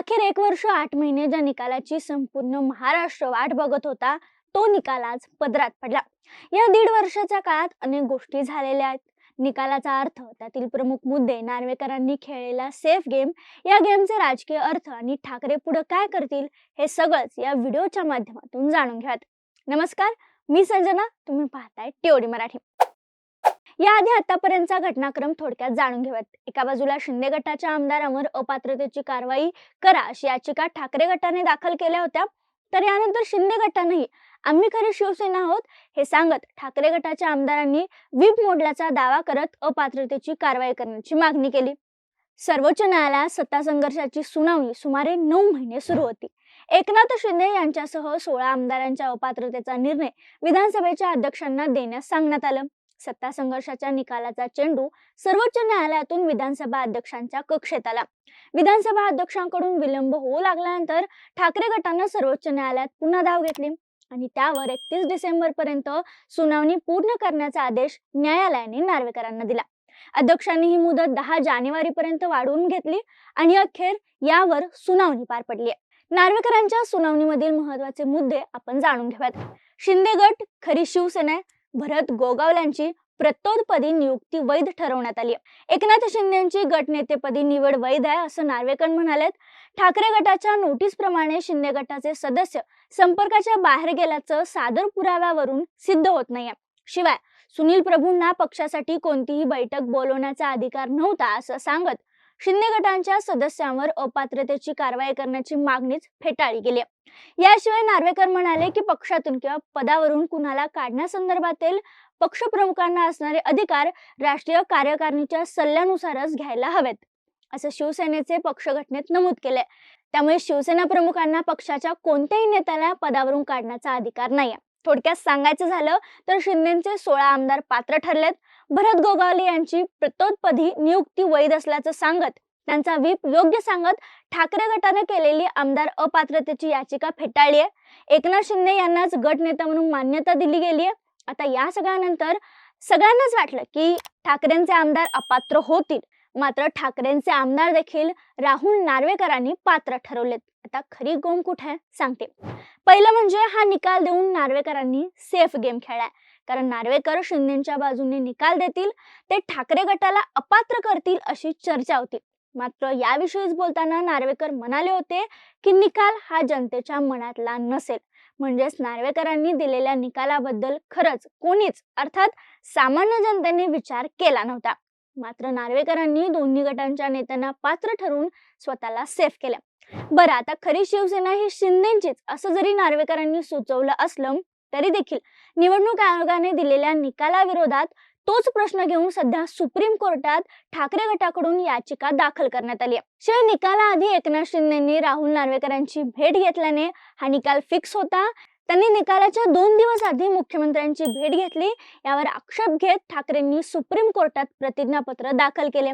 अखेर एक वर्ष आठ महिने ज्या निकालाची संपूर्ण महाराष्ट्र वाट बघत होता तो निकाल आज पदरात पडला. या दीड वर्षाच्या काळात अनेक गोष्टी झालेल्या आहेत. निकालाचा अर्थ त्यातील प्रमुख मुद्दे नार्वेकरांनी खेळलेला सेफ गेम या गेमचे राजकीय अर्थ आणि ठाकरे पुढे काय करतील हे सगळंच या व्हिडिओच्या माध्यमातून जाणून घ्यात. नमस्कार मी संजना तुम्ही पाहताय टीओडी मराठी. याआधी आतापर्यंतचा घटनाक्रम थोडक्यात जाणून घेऊयात. एका बाजूला शिंदे गटाच्या आमदारांवर अपात्रतेची कारवाई करा अशी याचिका ठाकरे गटाने दाखल केल्या होत्या. तर यानंतर शिंदे गटानेही आम्ही खरी शिवसेना आहोत हे सांगत ठाकरे गटाच्या आमदारांनी व्हीप मोडल्याचा दावा करत अपात्रतेची कारवाई करण्याची मागणी केली. सर्वोच्च न्यायालयात सत्ता संघर्षाची सुनावणी सुमारे नऊ महिने सुरू होती. एकनाथ शिंदे यांच्यासह सोळा आमदारांच्या अपात्रतेचा निर्णय विधानसभेच्या अध्यक्षांना देण्यास सांगण्यात आलं. सत्ता संघर्षाच्या निकालाचा चेंडू सर्वोच्च न्यायालयातून विधानसभा अध्यक्षांच्या कक्षेत आला. विधानसभा अध्यक्षांकडून विलंब होऊ लागल्यानंतर ठाकरे गटानं सर्वोच्च न्यायालयात पुन्हा धाव घेतली आणि त्यावर एकतीस डिसेंबर पर्यंत सुनावणी पूर्ण करण्याचा आदेश न्यायालयाने नार्वेकरांना दिला. अध्यक्षांनी ही मुदत दहा जानेवारी पर्यंत वाढवून घेतली आणि अखेर यावर सुनावणी पार पडली नार्वेकरांच्या सुनावणीमधील महत्त्वाचे मुद्दे आपण जाणून घेऊयात. शिंदे गट खरी शिवसेना आहे. भरत गोगावल्यांची प्रतोदपदी नियुक्ती वैध ठरवण्यात आली. एकनाथ शिंदेची गटनेतेपदी निवड वैध आहे असं नार्वेकर म्हणालेत. ठाकरे गटाच्या नोटीस प्रमाणे शिंदे गटाचे सदस्य संपर्काच्या बाहेर गेल्याचं सादर पुराव्यावरून सिद्ध होत नाहीये. शिवाय सुनील प्रभूंना पक्षासाठी कोणतीही बैठक बोलवण्याचा अधिकार नव्हता असं सांगत शिंदे गटांच्या सदस्यांवर अपात्रतेची कारवाई करण्याची मागणीच फेटाळली गेली. याशिवाय नार्वेकर म्हणाले की पक्षातून किंवा पदावरून कुणाला काढण्यासंदर्भातील पक्षप्रमुखांना असणारे अधिकार राष्ट्रीय कार्यकारिणीच्या सल्ल्यानुसारच घ्यायला हवेत असं शिवसेनेचे पक्षघटनेत नमूद केले त्यामुळे शिवसेना प्रमुखांना पक्षाच्या कोणत्याही नेत्याला पदावरून काढण्याचा अधिकार नाही थोडक्यात सांगायचं झालं तर शिंदेचे सोळा आमदार पात्र ठरलेत. भरत गोगावले यांची प्रतोदपदी नियुक्ती वैध असल्याचं सांगत त्यांचा व्हीप योग्य सांगत ठाकरे गटाने केलेली आमदार अपात्रतेची याचिका फेटाळली आहे. एकनाथ शिंदे यांनाच गट नेता म्हणून मान्यता दिली गेली आहे. आता या सगळ्यानंतर सगळ्यांनाच वाटलं की ठाकरेंचे आमदार अपात्र होतील. मात्र ठाकरेंचे आमदार देखील राहुल नार्वेकरांनी पात्र ठरवलेत. आता खरी गोम कुठे आहे? सांगते. पहिलं म्हणजे हा निकाल देऊन नार्वेकरांनी सेफ गेम खेळलाय. कारण नार्वेकर शिंदेच्या बाजूने निकाल देतील ते ठाकरे गटाला अपात्र करतील अशी चर्चा होती. मात्र याविषयीच बोलताना नार्वेकर म्हणाले होते की निकाल हा जनतेच्या मनातला नसेल. म्हणजेच नार्वेकरांनी दिलेल्या निकालाबद्दल खरंच कोणीच अर्थात सामान्य जनतेने विचार केला नव्हता. मात्र नार्वेकरांनी दोन्ही गटांच्या नेत्यांना पात्र ठरवून स्वतःला सेफ केलं. बरं आता खरी शिवसेना ही शिंदेचीच असं जरी नार्वेकरांनी सुचवलं असलं तरी देखील निवडणूक आयोगाने दिलेल्या निकालाविरोधात तोच प्रश्न घेऊन सध्या सुप्रीम कोर्टात ठाकरे गटाकडून याचिका दाखल करण्यात आली आहे. शिवाय निकालाआधी एकनाथ शिंदेनी राहुल नार्वेकरांची भेट घेतल्याने हा निकाल फिक्स होता. त्यांनी निकालाच्या दोन दिवस आधी मुख्यमंत्र्यांची भेट घेतली. यावर आक्षेप घेत ठाकरेंनी सुप्रीम कोर्टात प्रतिज्ञापत्र दाखल केले.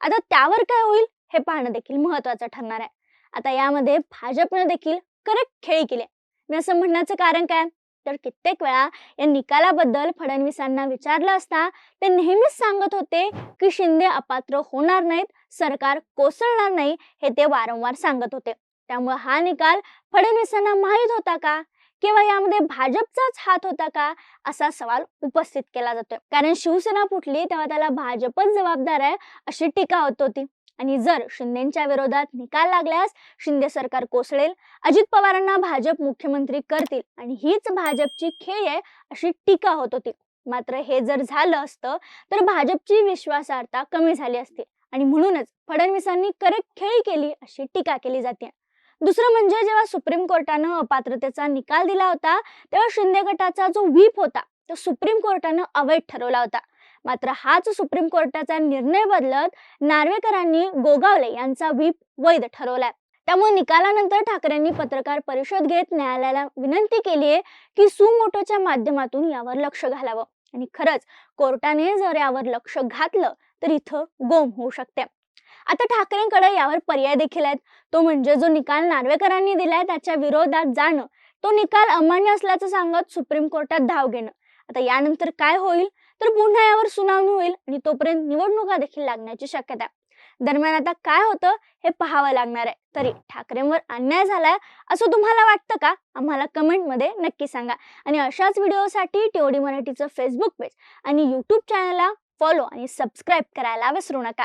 आता त्यावर काय होईल हे पाहणं देखील महत्वाचं ठरणार आहे. आता यामध्ये भाजपने देखील करेक्ट खेळी केली मी असं म्हणण्याचं कारण काय? तर कित्येक वेळा या निकालाबद्दल फडणवीसांना विचारलं असता ते नेहमीच सांगत होते की शिंदे अपात्र होणार नाहीत सरकार कोसळणार नाही हे ते वारंवार सांगत होते. त्यामुळे हा निकाल फडणवीसांना माहीत होता का? किंवा यामध्ये भाजपचाच हात होता का? असा सवाल उपस्थित केला जातोय. कारण शिवसेना फुटली तेव्हा त्याला भाजपच जबाबदार आहे अशी टीका होत होती. आणि जर शिंदेच्या विरोधात निकाल लागल्यास शिंदे सरकार कोसळेल अजित पवारांना भाजप मुख्यमंत्री करतील आणि हीच भाजपची खेळ आहे अशी टीका होत होती. मात्र हे जर झालं असतं तर भाजपची विश्वासार्हता कमी झाली असती. आणि म्हणूनच फडणवीसांनी करेक्ट खेळी केली अशी टीका केली जाते. दुसरं म्हणजे जेव्हा सुप्रीम कोर्टानं अपात्रतेचा निकाल दिला होता तेव्हा शिंदे गटाचा जो व्हीप होता तो सुप्रीम कोर्टानं अवैध ठरवला होता. मात्र हाच सुप्रीम कोर्टाचा निर्णय बदलत नार्वेकरांनी गोगावले यांचा व्हीप वैध ठरवलाय त्यामुळे निकालानंतर ठाकरेंनी पत्रकार परिषद घेत न्यायालयाला विनंती केली आहे की सुमोटोच्या माध्यमातून यावर लक्ष घालावं. आणि खरंच कोर्टाने जर यावर लक्ष घातलं तर इथं गोम होऊ शकते. आता ठाकरेंकडे यावर पर्याय देखील आहेत. तो म्हणजे जो निकाल नार्वेकरांनी दिलाय त्याच्या विरोधात जाणं. तो निकाल अमान्य असल्याचं सांगत सुप्रीम कोर्टात धाव घेणं. आता यानंतर काय होईल? तर पुन्हा यावर सुनावणी होईल आणि तोपर्यंत निवडणुका देखील लागण्याची शक्यता दरम्यान आता काय होतं? हे पाहावं लागणार आहे. तरी ठाकरेंवर अन्याय झालाय असं तुम्हाला वाटतं का? आम्हाला कमेंटमध्ये नक्की सांगा. आणि अशाच व्हिडिओसाठी टीओडी मराठीचं फेसबुक पेज आणि यूट्यूब चॅनलला फॉलो आणि सबस्क्राईब करायला विसरू नका.